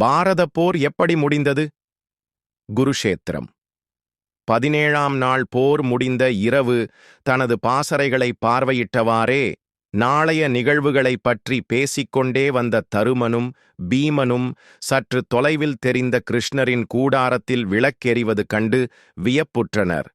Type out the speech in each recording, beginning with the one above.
பாரதப் போர் எப்படி முடிந்தது? குருஷேத்திரம். பதினேழாம் நாள் போர் முடிந்த இரவு தனது பாசறைகளை பார்வையிட்டவாறே நாளைய நிகழ்வுகளைப் பற்றி பேசிக்கொண்டே வந்த தருமனும் பீமனும் சற்று தொலைவில் தெரிந்த கிருஷ்ணரின் கூடாரத்தில் விளக்கெறிவது கண்டு வியப்புற்றனர்.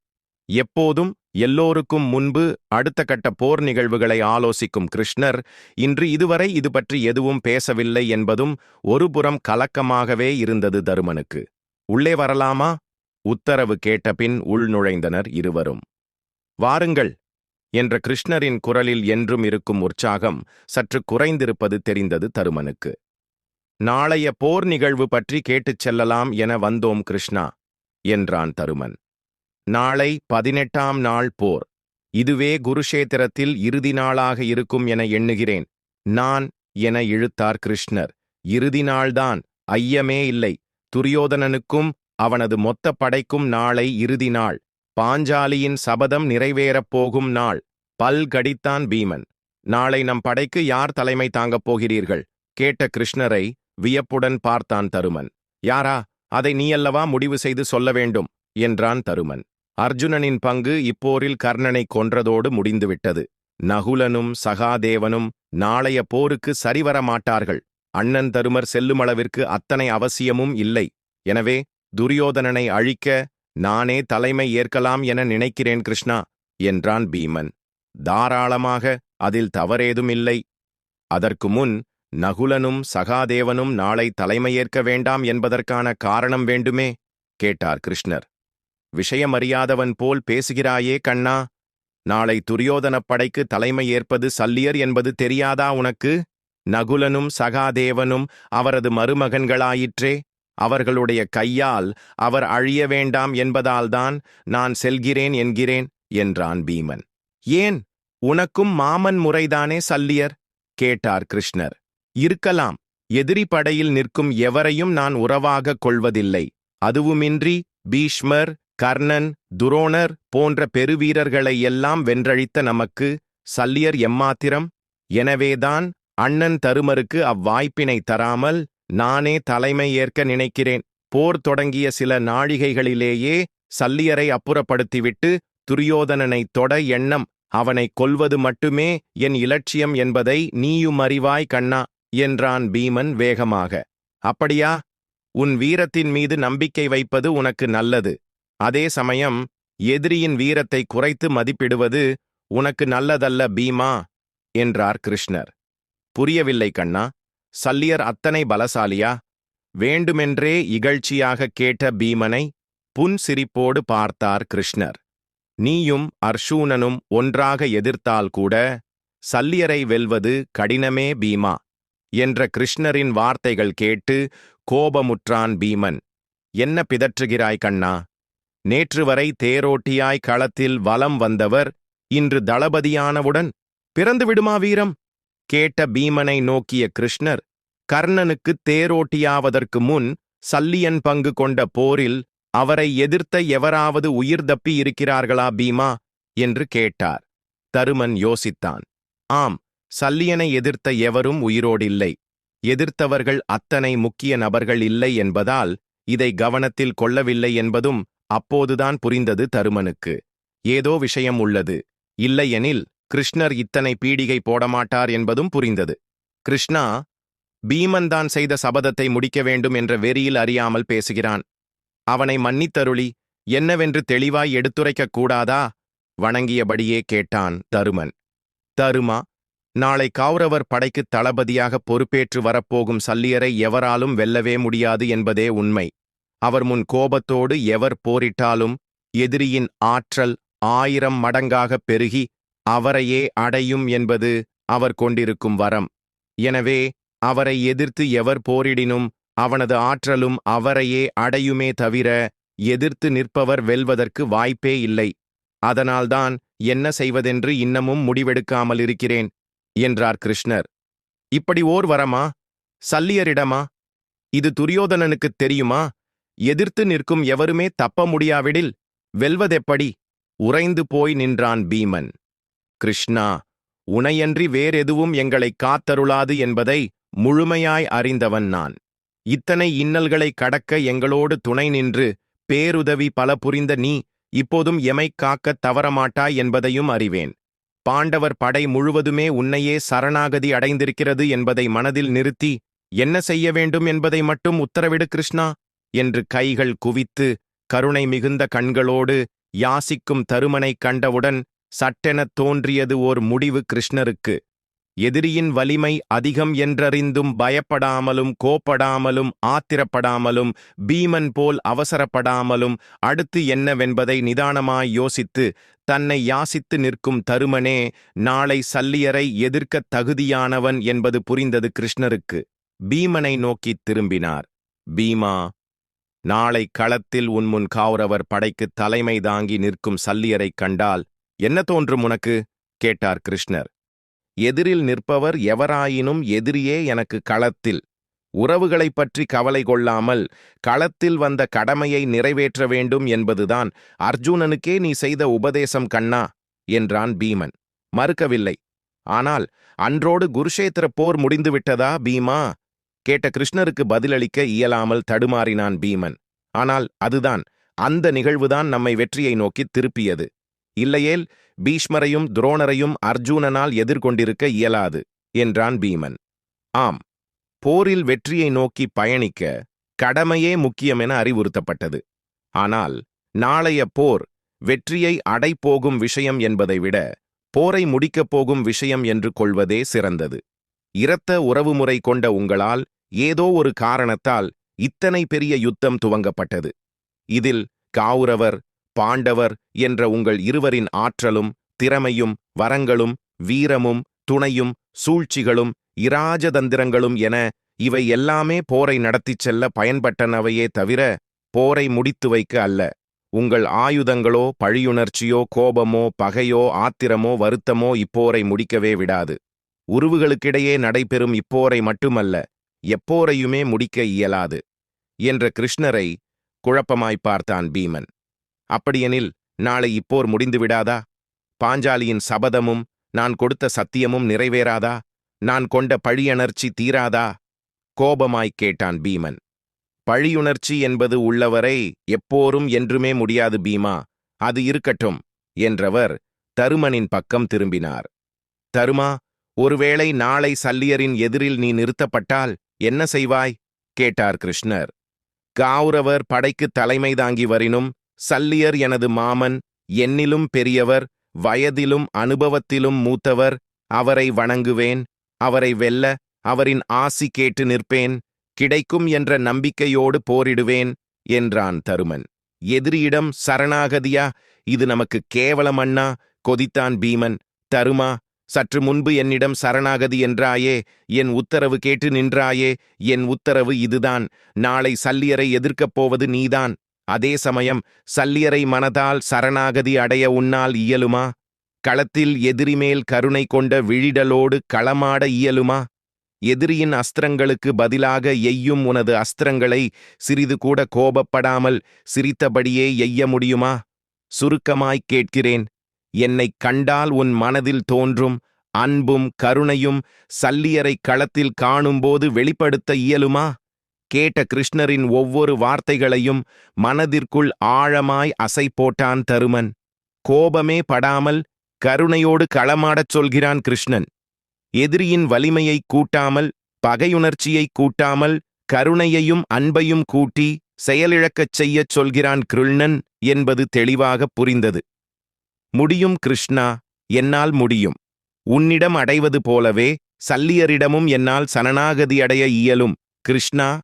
எப்போதும் எல்லோருக்கும் முன்பு அடுத்த கட்ட போர் நிகழ்வுகளை ஆலோசிக்கும் கிருஷ்ணர் இன்று இதுவரை இது பற்றி எதுவும் பேசவில்லை என்பதும் ஒருபுறம் கலக்கமாகவே இருந்தது தருமனுக்கு. உள்ளே வரலாமா? உத்தரவு கேட்டபின் உள்நுழைந்தனர் இருவரும். வாருங்கள் என்ற கிருஷ்ணரின் குரலில் என்றும் இருக்கும் உற்சாகம் சற்று குறைந்திருப்பது தெரிந்தது தருமனுக்கு. நாளைய போர் நிகழ்வு பற்றி கேட்டுச் செல்லலாம் என வந்தோம் கிருஷ்ணா என்றான் தருமன். நாளை பதினெட்டாம் நாள் போர். இதுவே குருஷேத்திரத்தில் இறுதி நாளாக இருக்கும் என எண்ணுகிறேன். நான் என இழுத்தார் கிருஷ்ணர். இறுதி நாள்தான் ஐயமே இல்லை. துரியோதனனுக்கும் அவனது மொத்த படைக்கும் நாளை இறுதி நாள். பாஞ்சாலியின் சபதம் நிறைவேறப் போகும் நாள். பல் கடித்தான் பீமன். நாளை நம் படைக்கு யார் தலைமை தாங்கப் போகிறீர்கள்? கேட்ட கிருஷ்ணரை வியப்புடன் பார்த்தான் தருமன். யாரா அதை நீயல்லவா முடிவு செய்து சொல்ல வேண்டும்? என்றான் தருமன். அர்ஜுனனின் பங்கு இப்போரில் கர்ணனை கொன்றதோடு முடிந்துவிட்டது. நகுலனும் சகாதேவனும் நாளைய போருக்கு சரிவர மாட்டார்கள். அண்ணன் தருமர் செல்லுமளவிற்கு அத்தனை அவசியமும் இல்லை. எனவே துரியோதனனை அழிக்க நானே தலைமை ஏற்கலாம் என நினைக்கிறேன் கிருஷ்ணா என்றான் பீமன். தாராளமாக அதில் தவறேதும் இல்லை அதற்கு முன் நகுலனும் சகாதேவனும் நாளை தலைமையேற்க வேண்டாம் என்பதற்கான காரணம் வேண்டுமே கேட்டார் கிருஷ்ணர். விஷயமறியாதவன் போல் பேசுகிறாயே கண்ணா? நாளை துரியோதனப் படைக்கு தலைமை ஏற்பது சல்லியர் என்பது தெரியாதா உனக்கு? நகுலனும் சகாதேவனும் அவரது மருமகன்களாயிற்றே. அவர்களுடைய கையால் அவர் அழிய வேண்டாம் என்பதால்தான் நான் செல்கிறேன் என்கிறேன் என்றான் பீமன். ஏன்? உனக்கும் மாமன் முறைதானே சல்லியர்? கேட்டார் கிருஷ்ணர். இருக்கலாம். எதிரி படையில் நிற்கும் எவரையும் நான் உறவாகக் கொள்வதில்லை. அதுவுமின்றி பீஷ்மர் கர்ணன் துரோணர் போன்ற பெருவீரர்களை எல்லாம் வென்றழித்த நமக்கு சல்லியர் எம்மாத்திரம். எனவேதான் அண்ணன் தருமருக்கு அவ்வாய்ப்பினை தராமல் நானே தலைமை ஏற்க நினைக்கிறேன். போர் தொடங்கிய சில நாழிகைகளிலேயே சல்லியரை அப்புறப்படுத்திவிட்டு துரியோதனனை தொட எண்ணம் அவனை கொல்வது மட்டுமே என் இலட்சியம் என்பதை நீயும் அறிவாய் கண்ணா என்றான் பீமன் வேகமாக. அப்படியா? உன் வீரத்தின் மீது நம்பிக்கை வைப்பது உனக்கு நல்லது. அதே சமயம் எதிரியின் வீரத்தை குறைத்து மதிப்பிடுவது உனக்கு நல்லதல்ல பீமா என்றார் கிருஷ்ணர். புரியவில்லை கண்ணா சல்லியர் அத்தனை பலசாலியா? வேண்டுமென்றே இகழ்ச்சியாக கேட்ட பீமனை சிரிப்போடு பார்த்தார் கிருஷ்ணர். நீயும் அர்ஷூனனும் ஒன்றாக எதிர்த்தால் கூட சல்லியரை வெல்வது கடினமே பீமா என்ற கிருஷ்ணரின் வார்த்தைகள் கேட்டு கோபமுற்றான் பீமன். என்ன பிதற்றுகிறாய் கண்ணா? நேற்று வரை தேரோட்டியாய் களத்தில் வலம் வந்தவர் இன்று தளபதியானவுடன் பிறந்து விடுமா வீரம்? கேட்ட பீமனை நோக்கிய கிருஷ்ணர் கர்ணனுக்கு தேரோட்டியாவதற்கு முன் சல்லியன் பங்கு கொண்ட போரில் அவரை எதிர்த்த எவராவது உயிர் தப்பி இருக்கிறார்களா பீமா? என்று கேட்டார். தருமன் யோசித்தான் ஆம் சல்லியனை எதிர்த்த எவரும் உயிரோடில்லை. எதிர்த்தவர்கள் அத்தனை முக்கிய நபர்கள் இல்லை என்பதால் இதை கவனத்தில் கொள்ளவில்லை என்பதும் அப்போதுதான் புரிந்தது தருமனுக்கு. ஏதோ விஷயம் உள்ளது. இல்லையெனில் கிருஷ்ணர் இத்தனை பீடிகை போடமாட்டார் என்பதும் புரிந்தது. கிருஷ்ணா பீமன் தான் செய்த சபதத்தை முடிக்க வேண்டும் என்ற வெறியில் அறியாமல் பேசுகிறான். அவனை மன்னித்தருளி என்னவென்று தெளிவாய் எடுத்துரைக்கக் கூடாதா? வணங்கியபடியே கேட்டான் தருமன். தருமா நாளை கௌரவர் படைக்குத் தளபதியாக பொறுப்பேற்று வரப்போகும் சல்லியரை எவராலும் வெல்லவே முடியாது என்பதே உண்மை. அவர் முன் கோபத்தோடு எவர் போரிட்டாலும் எதிரியின் ஆற்றல் ஆயிரம் மடங்காகப் பெருகி அவரையே அடையும் என்பது அவர் கொண்டிருக்கும் வரம். எனவே அவரை எதிர்த்து எவர் போரிடினும் அவனது ஆற்றலும் அவரையே அடையுமே தவிர எதிர்த்து நிற்பவர் வெல்வதற்கு வாய்ப்பே இல்லை. அதனால்தான் என்ன செய்வதென்று இன்னமும் முடிவெடுக்காமல் இருக்கிறேன் என்றார் கிருஷ்ணர். இப்படி ஓர் வரமா? சல்லியரிடமா? இது துரியோதனனுக்குத் தெரியுமா? எதிர்த்து நிற்கும் எவருமே தப்ப முடியாவிடில் வெல்வதெப்படி? உறைந்து போய் நின்றான் பீமன். கிருஷ்ணா உனையன்றி வேறெதுவும் எங்களைக் காத்தருளாது என்பதை முழுமையாய் அறிந்தவன் நான். இத்தனை இன்னல்களை கடக்க எங்களோடு துணை நின்று பேருதவி பல புரிந்த நீ இப்போதும் எமைக் காக்கத் தவறமாட்டாய் என்பதையும் அறிவேன். பாண்டவர் படை முழுவதுமே உன்னையே சரணாகதி அடைந்திருக்கிறது என்பதை மனதில் நிறுத்தி என்ன செய்ய வேண்டும் என்பதை மட்டும் உத்தரவிடு கிருஷ்ணா. என்று கைகள் குவித்து கருணை மிகுந்த கண்களோடு யாசிக்கும் தருமனைக் கண்டவுடன் சட்டெனத் தோன்றியது ஓர் முடிவு கிருஷ்ணருக்கு. எதிரியின் வலிமை அதிகம் என்றறிந்தும் பயப்படாமலும் கோப்படாமலும் ஆத்திரப்படாமலும் பீமன் போல் அவசரப்படாமலும் அடுத்து என்னவென்பதை நிதானமாய் யோசித்து தன்னை யாசித்து நிற்கும் தருமனே நாளை சல்லியரை எதிர்க்கத் தகுதியானவன் என்பது புரிந்தது கிருஷ்ணருக்கு. பீமனை நோக்கித் திரும்பினார். பீமா நாளை களத்தில் உன்முன் காவுரவர் படைக்குத் தலைமை தாங்கி நிற்கும் சல்லியரைக் கண்டால் என்ன தோன்றும் உனக்கு? கேட்டார் கிருஷ்ணர். எதிரில் நிற்பவர் எவராயினும் எதிரியே எனக்கு களத்தில். உறவுகளைப் பற்றி கவலை கொள்ளாமல் களத்தில் வந்த கடமையை நிறைவேற்ற வேண்டும் என்பதுதான். அர்ஜுனனுக்கே நீ செய்த உபதேசம் கண்ணா? என்றான் பீமன். மறுக்கவில்லை. ஆனால் அன்றோடு குருஷேத்திர போர் முடிந்துவிட்டதா பீமா? கேட்ட கிருஷ்ணருக்கு பதிலளிக்க இயலாமல் தடுமாறினான் பீமன். ஆனால் அதுதான் அந்த நிகழ்வுதான் நம்மை வெற்றியை நோக்கித் திருப்பியது. இல்லையேல் பீஷ்மரையும் துரோணரையும் அர்ஜுனனால் எதிர்கொண்டிருக்க இயலாது என்றான் பீமன். ஆம் போரில் வெற்றியை நோக்கி பயணிக்க கடமையே முக்கியமென அறிவுறுத்தப்பட்டது. ஆனால் நாளைய போர் வெற்றியை அடைப்போகும் விஷயம் என்பதை விட போரை முடிக்கப் போகும் விஷயம் என்று கொள்வதே சிறந்தது. இரத்த உறவுமுறை கொண்ட உங்களால் ஏதோ ஒரு காரணத்தால் இத்தனை பெரிய யுத்தம் துவங்கப்பட்டது. இதில் காவுரவர் பாண்டவர் என்ற உங்கள் இருவரின் ஆற்றலும் திறமையும் வரங்களும் வீரமும் துணையும் சூழ்ச்சிகளும் இராஜதந்திரங்களும் என இவை எல்லாமே போரை நடத்திச் செல்ல பயன்பட்டனவையே தவிர போரை முடித்து வைக்க அல்ல. உங்கள் ஆயுதங்களோ பழியுணர்ச்சியோ கோபமோ பகையோ ஆத்திரமோ வருத்தமோ இப்போரை முடிக்கவே விடாது. உருவுகளுக்கிடையே நடைபெறும் இப்போரை மட்டுமல்ல எப்போரையுமே முடிக்க இயலாது என்ற கிருஷ்ணரை குழப்பமாய் பார்த்தான் பீமன். அப்படியெனில் நாளை இப்போர் முடிந்துவிடாதா பாஞ்சாலியின் சபதமும் நான் கொடுத்த சத்தியமும் நிறைவேறாதா? நான் கொண்ட பழியணர்ச்சி தீராதா? கோபமாய்க் கேட்டான் பீமன். பழியுணர்ச்சி என்பது உள்ளவரை எப்போரும் என்றுமே முடியாது பீமா அது இருக்கட்டும் என்றவர் தருமனின் பக்கம் திரும்பினார். தருமா ஒருவேளை நாளை சல்லியரின் எதிரில் நீ நிறுத்தப்பட்டால் என்ன செய்வாய்? கேட்டார் கிருஷ்ணர். கௌரவர் படைக்கு தலைமை தாங்கி வரினும் சல்லியர் எனது மாமன் என்னிலும் பெரியவர் வயதிலும் அனுபவத்திலும் மூத்தவர் அவரை வணங்குவேன் அவரை வெல்ல அவரின் ஆசி கேட்டு நிற்பேன் கிடைக்கும் என்ற நம்பிக்கையோடு போரிடுவேன் என்றான் தருமன். எதிரியிடம் சரணாகதியா? இது நமக்கு கேவலமண்ணா கொதித்தான் பீமன். தருமா? சற்று முன்பு என்னிடம் சரணாகதி என்றாயே என் உத்தரவு கேட்டு நின்றாயே என் உத்தரவு இதுதான். நாளை சல்லியரை எதிர்க்கப் போவது நீதான். அதே சமயம் சல்லியரை மனதால் சரணாகதி அடைய உன்னால் இயலுமா? களத்தில் எதிரிமேல் கருணை கொண்ட விழிடலோடு களமாட இயலுமா? எதிரியின் அஸ்திரங்களுக்கு பதிலாக எய்யும் உனது அஸ்திரங்களை சிறிது கூட கோபப்படாமல் சிரித்தபடியே எய்ய முடியுமா? சுருக்கமாய்க் கேட்கிறேன். என்னைக் கண்டால் உன் மனதில் தோன்றும் அன்பும் கருணையும் சல்லியரை களத்தில் காணும்போது வெளிப்படுத்த இயலுமா? கேட்ட கிருஷ்ணரின் ஒவ்வொரு வார்த்தைகளையும் மனதிற்குள் ஆழமாய் அசை போட்டான் தருமன். கோபமே படாமல் கருணையோடு களமாடச் சொல்கிறான் கிருஷ்ணன். எதிரியின் வலிமையை கூட்டாமல் பகையுணர்ச்சியை கூட்டாமல் கருணையையும் அன்பையும் கூட்டி செயலிழக்கச் செய்யச் சொல்கிறான் கிருள்ணன் என்பது தெளிவாகப் புரிந்தது. முடியும் கிருஷ்ணா என்னால் முடியும். உன்னிடம் அடைவது போலவே சல்லியரிடமும் என்னால் சரணாகதி அடைய இயலும். கிருஷ்ணா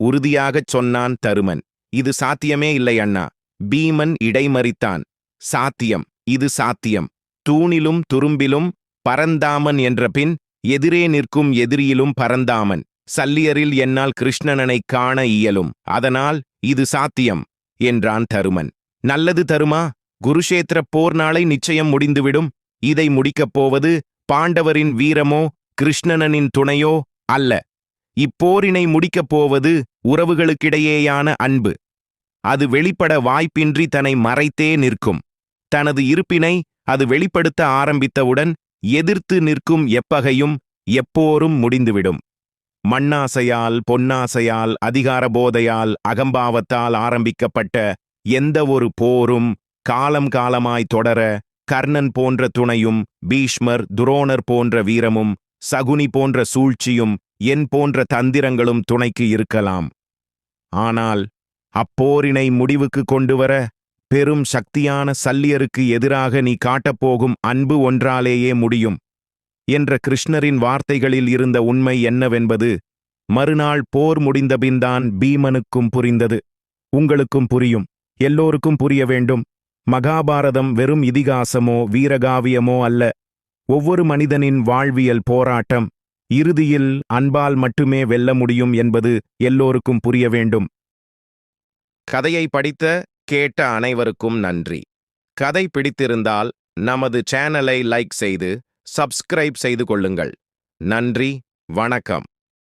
உறுதியாகச் சொன்னான் தருமன். இது சாத்தியமே இல்லை அண்ணா. பீமன் இடைமறித்தான். சாத்தியம் இது சாத்தியம். தூணிலும் துரும்பிலும் பரந்தாமன் என்ற பின் எதிரே நிற்கும் எதிரியிலும் பரந்தாமன். சல்லியரில் என்னால் கிருஷ்ணனனைக் காண இயலும். அதனால் இது சாத்தியம் என்றான் தருமன். நல்லது தருமா? குருஷேத்திரப் போர் நாளை நிச்சயம் முடிந்துவிடும். இதை முடிக்கப் போவது பாண்டவரின் வீரமோ கிருஷ்ணனனின் துணையோ அல்ல. இப்போரினை முடிக்கப் போவது உறவுகளுக்கிடையேயான அன்பு. அது வெளிப்பட வாய்ப்பின்றி தன்னை மறைத்தே நிற்கும். தனது இருப்பினை அது வெளிப்படுத்த ஆரம்பித்தவுடன் எதிர்த்து நிற்கும் எப்பகையும் எப்போரும் முடிந்துவிடும். மண்ணாசையால் பொன்னாசையால் அதிகார போதையால் அகம்பாவத்தால் ஆரம்பிக்கப்பட்ட எந்த ஒரு போரும் காலம் காலமாய் தொடர கர்ணன் போன்ற துணையும் பீஷ்மர் துரோணர் போன்ற வீரமும் சகுனி போன்ற சூழ்ச்சியும் என் போன்ற தந்திரங்களும் துணைக்கு இருக்கலாம். ஆனால் அப்போரினை முடிவுக்கு கொண்டுவர பெரும் சக்தியான சல்லியருக்கு எதிராக நீ காட்டப்போகும் அன்பு ஒன்றாலேயே முடியும். என்ற கிருஷ்ணரின் வார்த்தைகளில் இருந்த உண்மை என்னவென்பது மறுநாள் போர் முடிந்தபின்தான் பீமனுக்கும் புரிந்தது. உங்களுக்கும் புரியும். எல்லோருக்கும் புரிய வேண்டும். மகாபாரதம் வெறும் இதிகாசமோ வீரகாவியமோ அல்ல. ஒவ்வொரு மனிதனின் வாழ்வியல் போராட்டம் இறுதியில் அன்பால் மட்டுமே வெல்ல முடியும் என்பது எல்லோருக்கும் புரிய வேண்டும். கதையை படித்த கேட்ட அனைவருக்கும் நன்றி. கதை பிடித்திருந்தால் நமது சேனலை லைக் செய்து சப்ஸ்கிரைப் செய்து கொள்ளுங்கள். நன்றி வணக்கம்.